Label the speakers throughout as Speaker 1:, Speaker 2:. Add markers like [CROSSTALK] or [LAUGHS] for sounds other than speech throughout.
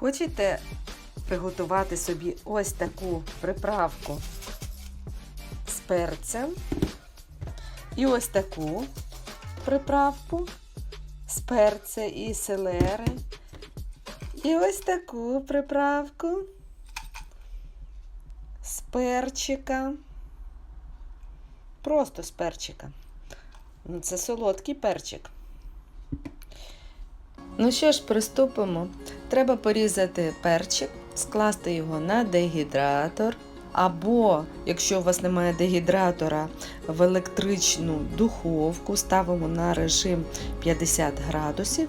Speaker 1: Хочете приготувати собі ось таку приправку з перцем і ось таку приправку з перця і селери. І ось таку приправку з перчика. Просто з перчика. Ну, Це солодкий перчик. Ну що ж, приступимо. Треба порізати перчик, скласти його на дегідратор. Або, якщо у вас немає дегідратора, в електричну духовку ставимо на режим 50 градусів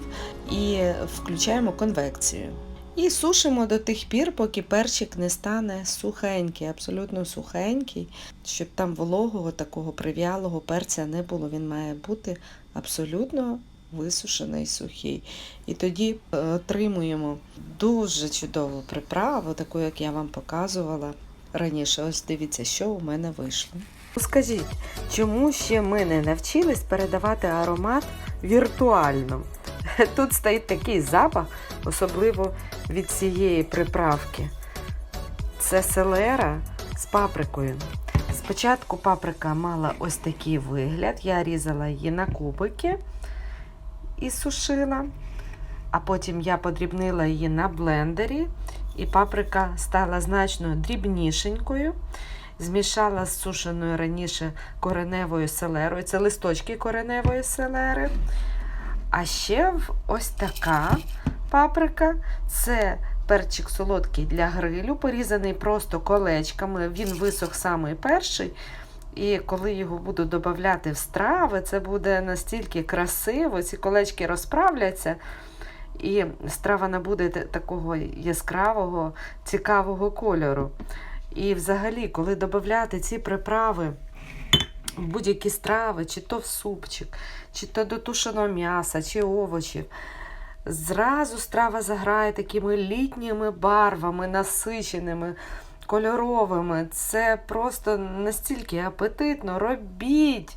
Speaker 1: і включаємо конвекцію. І сушимо до тих пір, поки перчик не стане сухенький, абсолютно сухенький, щоб там вологого, такого прив'ялого перця не було. Він має бути абсолютно висушений сухий. І тоді е, отримуємо дуже чудову приправу, таку, як я вам показувала раніше. Ось дивіться, що у мене вийшло. Скажіть, чому ще ми не навчились передавати аромат віртуально? [LAUGHS] Тут стоїть такий запах, особливо від цієї приправки. Це селера з паприкою. Спочатку паприка мала ось такий вигляд. Я різала її на кубики і сушила, а потім я подрібнила її на блендері, і паприка стала значно дрібнішенькою. Змішала з сушеною раніше кореневою селерою. Це листочки кореневої селери. А ще ось така паприка це перчик солодкий для грилю, порізаний просто колечками. Він висох самий перший. І коли його буду додавати в страви, це буде настільки красиво, ці колечки розправляться, і страва набуде такого яскравого, цікавого кольору. І взагалі, коли додати ці приправи в будь-які страви, чи то в супчик, чи то до тушеного м'яса, чи овочів, зразу страва заграє такими літніми барвами, насиченими, кольоровими. Це просто настільки апетитно. Робіть.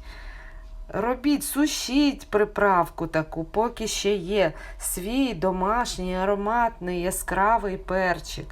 Speaker 1: Робіть, сушіть приправку таку, поки ще є свій домашній ароматний яскравий перчик.